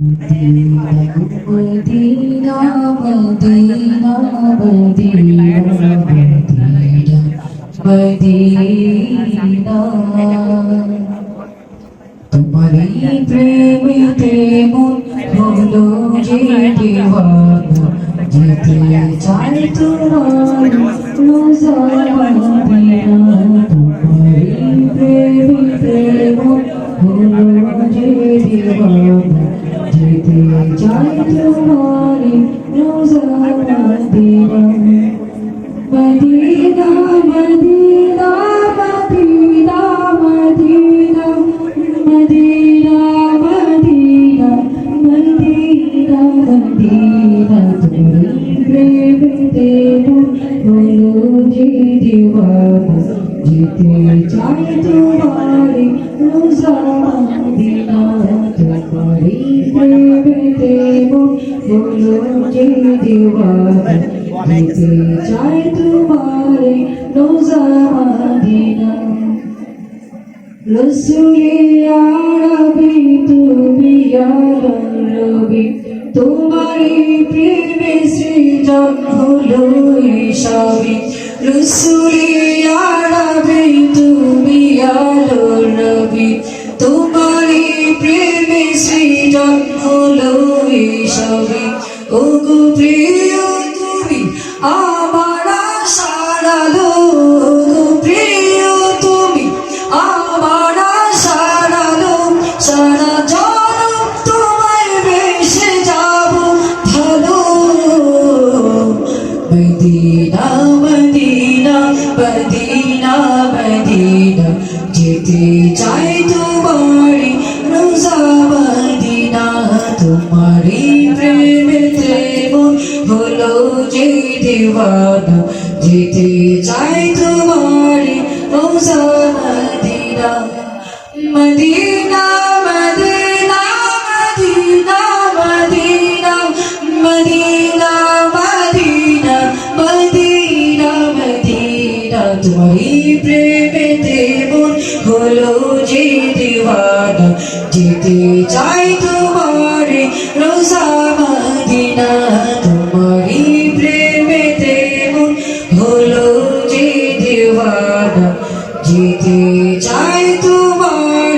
Medina Medina Medina Medina तुम्हारी प्रेम ते मुलो जीते वागो जीते जाने तुम्हारी नजारा बिना तुम्हारी प्रेम ते मुलो जीते वागो They tried to warn him, no Madina Madina, Madina, Madina, Madina Madina, Madina, Madina, Madina They tried to warn him, no Madina Madina হলো যে দিওয়ানা যেতে চাই তোমারি রোজা মদিনা রসুলে আরবি তুমি আরবি তোমারি প্রেমে সৃজন হলো সবই রসুলে আরবি তুমি আরবি তোমারি প্রেমে সৃজন হলো সবই ও গো প্রিয় তুমি, আমার সারালো প্রিয় তুমি, আমার সারালো সারা জন তোমায় বেশে যাব ভালো। মদিনা মদিনা মদিনা মদিনা, যেতে চাই তোমারি রোজা মদিনা তোমারি হলো যে দিওয়ানা যেতে চাই তোমারি রোজা Medina Medina Medina Medina Medina Medina Medina Medina. Madina তোমারি প্রেমেতে মন হলো যে দিওয়ানা যেতে চাই তোমারে রোজা মদিনা। যেতে চাই তোমার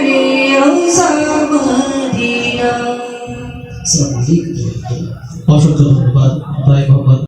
অসংখ্য ধন্যবাদ। ভাই মোহাম্মদ